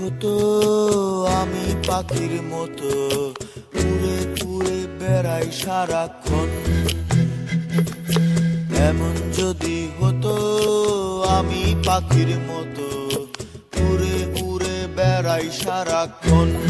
হতো আমি পাখির মতো। উড়ে পুড়ে বেড়াই সারাক্ষণ। এমন যদি হতো, আমি পাখির মতো। উড়ে উড়ে বেড়াই সারাক্ষণ।